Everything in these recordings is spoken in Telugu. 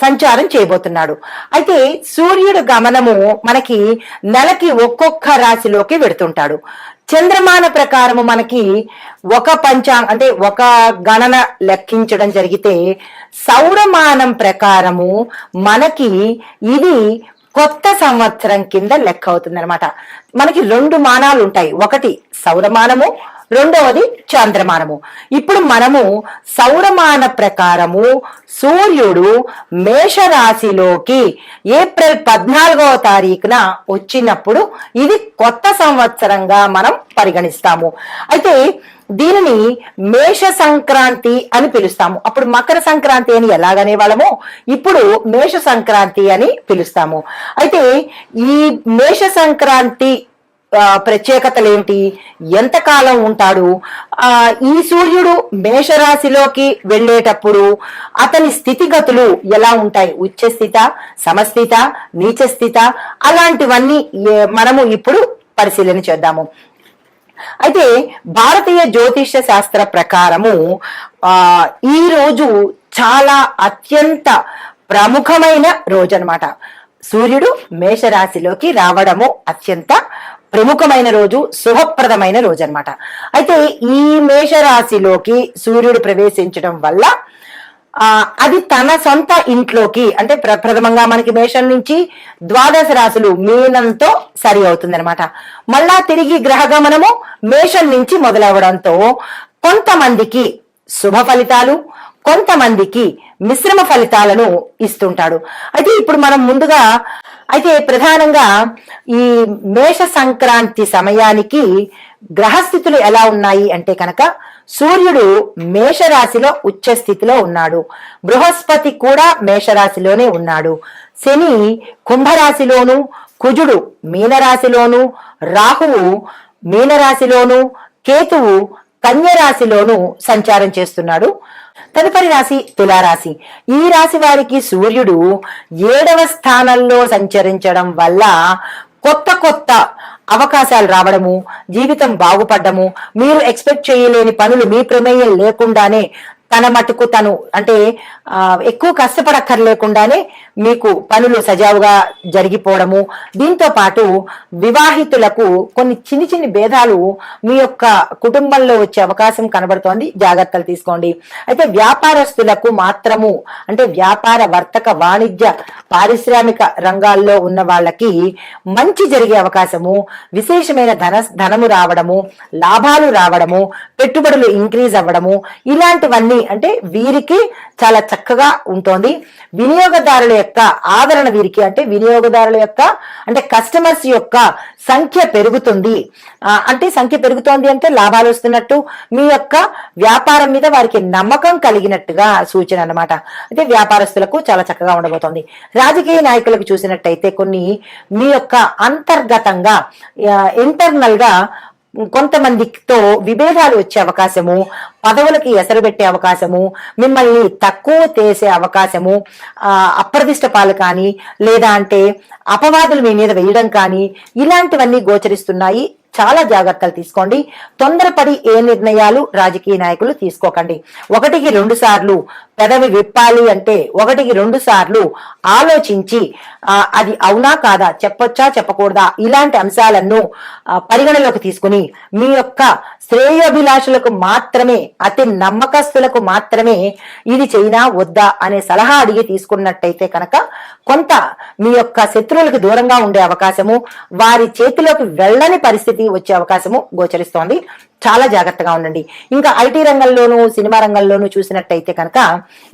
సంచారం చేయబోతున్నాడు. అయితే సూర్యుడు గమనము మనకి నెలకి ఒక్కొక్క రాశిలోకి వెడుతుంటాడు. చంద్రమాన ప్రకారము మనకి ఒక పంచాంగ అంటే ఒక గణన లెక్కించడం జరిగితే సౌరమానం ప్రకారము మనకి ఇది కొత్త సంవత్సరం కింద లెక్క అవుతుంది అనమాట మనకి రెండు మానాలు ఉంటాయి. ఒకటి సౌరమానము రెండవది చంద్రమానము. ఇప్పుడు మనము సౌరమాన ప్రకారము సూర్యుడు మేషరాశిలోకి ఏప్రిల్ పద్నాలుగవ తారీఖున వచ్చినప్పుడు ఇది కొత్త సంవత్సరంగా మనం పరిగణిస్తాము. అయితే దీనిని మేష సంక్రాంతి అని పిలుస్తాము. అప్పుడు మకర సంక్రాంతి అని ఎలాగనే వాళ్ళము ఇప్పుడు మేష సంక్రాంతి అని పిలుస్తాము. అయితే ఈ మేష సంక్రాంతి ప్రత్యేకతలు ఏంటి? ఎంతకాలం ఉంటాడు? ఆ ఈ సూర్యుడు మేషరాశిలోకి వెళ్ళేటప్పుడు అతని స్థితిగతులు ఎలా ఉంటాయి? ఉచ్చస్థిత సమస్థిత నీచస్థిత అలాంటివన్నీ మనము ఇప్పుడు పరిశీలన చేద్దాము. అయితే భారతీయ జ్యోతిష శాస్త్ర ప్రకారము ఆ ఈ రోజు చాలా అత్యంత ప్రముఖమైన రోజు అనమాట సూర్యుడు మేషరాశిలోకి రావడము అత్యంత ప్రముఖమైన రోజు శుభప్రదమైన రోజు అన్నమాట అయితే ఈ మేషరాశిలోకి సూర్యుడు ప్రవేశించడం వల్ల అది తన సొంత ఇంట్లోకి అంటే ప్రప్రథమంగా మనకి మేషం నుంచి ద్వాదశ రాశులు మీనంతో సరి అవుతుంది అనమాట మళ్ళా తిరిగి గ్రహ గమనము మేషం నుంచి మొదలవడంతో కొంతమందికి శుభ ఫలితాలు కొంతమందికి మిశ్రమ ఫలితాలను ఇస్తుంటాడు. అయితే ఇప్పుడు మనం ముందుగా అయితే ప్రధానంగా ఈ మేష సంక్రాంతి సమయానికి గ్రహస్థితులు ఎలా ఉన్నాయి అంటే కనుక సూర్యుడు మేషరాశిలో ఉచ్చ స్థితిలో ఉన్నాడు. బృహస్పతి కూడా మేషరాశిలోనే ఉన్నాడు. శని కుంభరాశిలోను కుజుడు మీనరాశిలోను రాహువు మీనరాశిలోను కేతువు కన్యరాశిలోను సంచారం చేస్తున్నాడు. తదుపరి రాశి తులారాశి. ఈ రాశి వారికి సూర్యుడు ఏడవ స్థానంలో సంచరించడం వల్ల కొత్త కొత్త అవకాశాలు రావడము జీవితం బాగుపడ్డము మీరు ఎక్స్పెక్ట్ చేయలేని పనులు మీ ప్రమేయం లేకుండానే తన మటుకు తను అంటే ఎక్కువ కష్టపడక్కర్లేకుండానే మీకు పనులు సజావుగా జరిగిపోవడము. దీంతో పాటు వివాహితులకు కొన్ని చిన్ని చిన్ని భేదాలు మీ యొక్క కుటుంబంలో వచ్చే అవకాశం కనబడుతోంది. జాగ్రత్తలు తీసుకోండి. అయితే వ్యాపారస్తులకు మాత్రము అంటే వ్యాపార వర్తక వాణిజ్య పారిశ్రామిక రంగాల్లో ఉన్న వాళ్ళకి మంచి జరిగే అవకాశము. విశేషమైన ధన ధనము రావడము లాభాలు రావడము పెట్టుబడులు ఇంక్రీజ్ అవ్వడము. ఇలాంటివన్నీ మనీ అంటే వీరికి చాలా చక్కగా ఉంటుంది. వినియోగదారుల యొక్క ఆదరణ వీరికి అంటే వినియోగదారుల యొక్క అంటే కస్టమర్స్ యొక్క సంఖ్య పెరుగుతుంది. అంటే సంఖ్య పెరుగుతోంది అంటే లాభాలు వస్తున్నట్టు మీ యొక్క వ్యాపారం మీద వారికి నమ్మకం కలిగినట్టుగా సూచన అన్నమాట. అయితే వ్యాపారస్తులకు చాలా చక్కగా ఉండబోతోంది. రాజకీయ నాయకులకు చూసినట్టయితే కొన్ని మీ యొక్క అంతర్గతంగా ఇంటర్నల్గా కొంతమందితో విభేదాలు వచ్చే అవకాశము పదవులకి ఎసరు పెట్టే అవకాశము మిమ్మల్ని తక్కువ చేసే అవకాశము అప్రదిష్ట పాలు కానీ లేదా అంటే అపవాదులు మీ మీద వేయడం కానీ ఇలాంటివన్నీ గోచరిస్తున్నాయి. చాలా జాగ్రత్తలు తీసుకోండి. తొందరపడి ఏ నిర్ణయాలు రాజకీయ నాయకులు తీసుకోకండి. ఒకటికి రెండు సార్లు పెదవి విప్పాలి అంటే ఒకటికి రెండు సార్లు ఆలోచించి ఆ, అది అవునా కాదా చెప్పొచ్చా చెప్పకూడదా ఇలాంటి అంశాలను పరిగణలోకి తీసుకుని మీ యొక్క శ్రేయోభిలాషులకు మాత్రమే అతి నమ్మకస్తులకు మాత్రమే ఇది చైనా వద్దా అనే సలహా అడిగి తీసుకున్నట్టయితే కనుక కొంత మీ యొక్క శత్రువులకు దూరంగా ఉండే అవకాశము వారి చేతిలోకి వెళ్ళని పరిస్థితి వచ్చే అవకాశము గోచరిస్తోంది. చాలా జాగ్రత్తగా ఉండండి. ఇంకా ఐటీ రంగంలోనూ సినిమా రంగంలోనూ చూసినట్టయితే కనుక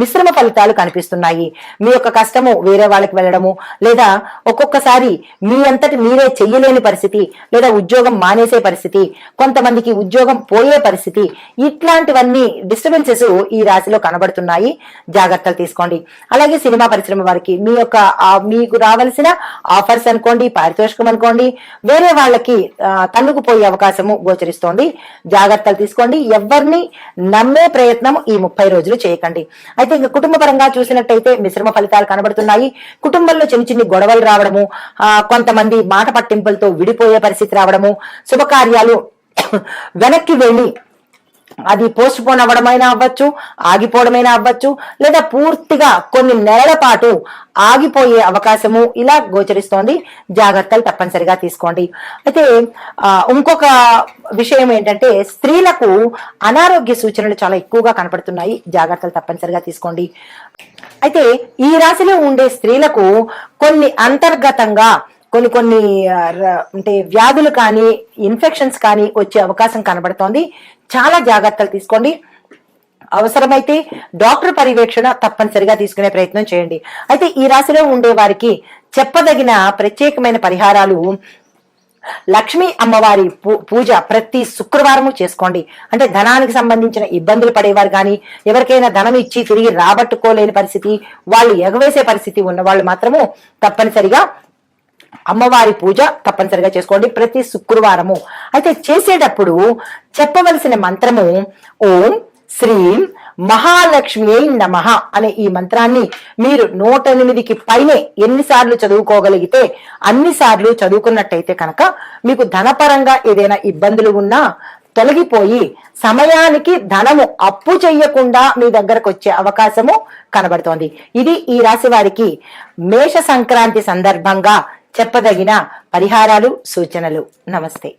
మిశ్రమ ఫలితాలు కనిపిస్తున్నాయి. మీ యొక్క కష్టము వేరే వాళ్ళకి వెళ్ళడము లేదా ఒక్కొక్కసారి మీ అంతటి మీరే చెయ్యలేని పరిస్థితి లేదా ఉద్యోగం మానేసే పరిస్థితి కొంతమందికి ఉద్యోగం పోయే పరిస్థితి ఇట్లాంటివన్నీ డిస్టర్బెన్సెస్ ఈ రాశిలో కనబడుతున్నాయి. జాగ్రత్తలు తీసుకోండి. అలాగే సినిమా పరిశ్రమ వారికి మీ యొక్క మీకు రావాల్సిన ఆఫర్స్ అనుకోండి పారితోషికం అనుకోండి వేరే వాళ్ళకి తన్నుకుపోయే అవకాశము గోచరిస్తోంది. జాగ్రత్తలు తీసుకోండి. ఎవరిని నమ్మే ప్రయత్నం ఈ ముప్పై రోజులు చేయకండి. అయితే ఇంకా కుటుంబ పరంగా చూసినట్టయితే మిశ్రమ ఫలితాలు కనబడుతున్నాయి. కుటుంబంలో చిన్న చిన్ని గొడవలు రావడము ఆ, కొంతమంది మాట పట్టింపులతో విడిపోయే పరిస్థితి రావడము శుభకార్యాలు వెనక్కి వెళ్ళి అది పోస్ట్ పోన్ అవ్వడమైనా అవ్వచ్చు ఆగిపోవడమైనా అవ్వచ్చు లేదా పూర్తిగా కొన్ని నెలల పాటు ఆగిపోయే అవకాశము ఇలా గోచరిస్తోంది. జాగ్రత్తలు తప్పనిసరిగా తీసుకోండి. అయితే ఆ, ఇంకొక విషయం ఏంటంటే స్త్రీలకు అనారోగ్య సూచనలు చాలా ఎక్కువగా కనపడుతున్నాయి. జాగ్రత్తలు తప్పనిసరిగా తీసుకోండి. అయితే ఈ రాశిలో ఉండే స్త్రీలకు కొన్ని అంతర్గతంగా కొన్ని కొన్ని అంటే వ్యాధులు కానీ ఇన్ఫెక్షన్స్ కానీ వచ్చే అవకాశం కనబడుతోంది. చాలా జాగ్రత్తలు తీసుకోండి. అవసరమైతే డాక్టర్ పర్యవేక్షణ తప్పనిసరిగా తీసుకునే ప్రయత్నం చేయండి. అయితే ఈ రాశిలో ఉండే వారికి చెప్పదగిన ప్రత్యేకమైన పరిహారాలు లక్ష్మీ అమ్మవారి పూ- పూజ ప్రతి శుక్రవారము చేసుకోండి. అంటే ధనానికి సంబంధించిన ఇబ్బందులు పడేవారు కానీ ఎవరికైనా ధనం ఇచ్చి తిరిగి రాబట్టుకోలేని పరిస్థితి వాళ్ళు ఎగవేసే పరిస్థితి ఉన్న వాళ్ళు మాత్రము తప్పనిసరిగా అమ్మవారి పూజ తప్పనిసరిగా చేసుకోండి ప్రతి శుక్రవారము. అయితే చేసేటప్పుడు చెప్పవలసిన మంత్రము ఓం శ్రీం మహాలక్ష్మి నమ అనే ఈ మంత్రాన్ని మీరు నూట ఎనిమిదికి పైనే ఎన్నిసార్లు చదువుకోగలిగితే అన్ని సార్లు చదువుకున్నట్టయితే కనుక మీకు ధనపరంగా ఏదైనా ఇబ్బందులు ఉన్నా తొలగిపోయి సమయానికి ధనము అప్పు చెయ్యకుండా మీ దగ్గరకు వచ్చే అవకాశము కనబడుతోంది. ఇది ఈ రాశి వారికి మేష సంక్రాంతి సందర్భంగా చెప్పదగిన పరిహారాలు సూచనలు. నమస్తే.